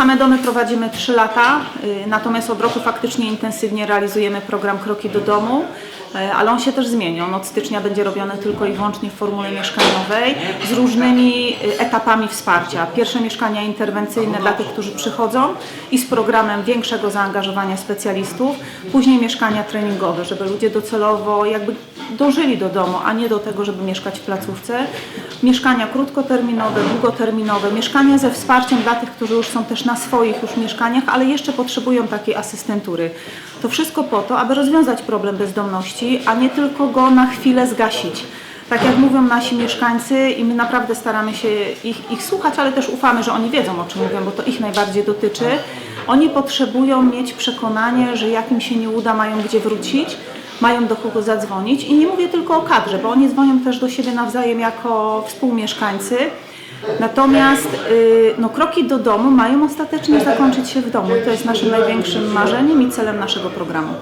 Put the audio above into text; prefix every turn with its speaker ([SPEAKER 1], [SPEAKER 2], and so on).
[SPEAKER 1] same domy prowadzimy 3 lata, y, natomiast od roku faktycznie intensywnie realizujemy program Kroki do domu, y, ale on się też zmieni. Od stycznia będzie robiony tylko i wyłącznie w formule mieszkaniowej z różnymi y, etapami wsparcia. Pierwsze mieszkania interwencyjne dla tych, którzy przychodzą i z programem większego zaangażowania specjalistów, później mieszkania treningowe, żeby ludzie docelowo jakby dążyli do domu, a nie do tego, żeby mieszkać w placówce. Mieszkania krótkoterminowe, długoterminowe, mieszkania ze wsparciem dla tych, którzy już są też na swoich już mieszkaniach, ale jeszcze potrzebują takiej asystentury. To wszystko po to, aby rozwiązać problem bezdomności, a nie tylko go na chwilę zgasić. Tak jak mówią nasi mieszkańcy i my naprawdę staramy się ich, ich słuchać, ale też ufamy, że oni wiedzą o czym mówią, bo to ich najbardziej dotyczy. Oni potrzebują mieć przekonanie, że jak im się nie uda, mają gdzie wrócić, mają do kogo zadzwonić i nie mówię tylko o kadrze, bo oni dzwonią też do siebie nawzajem jako współmieszkańcy. Natomiast y, no, kroki do domu mają ostatecznie zakończyć się w domu. To jest naszym największym marzeniem i celem naszego programu.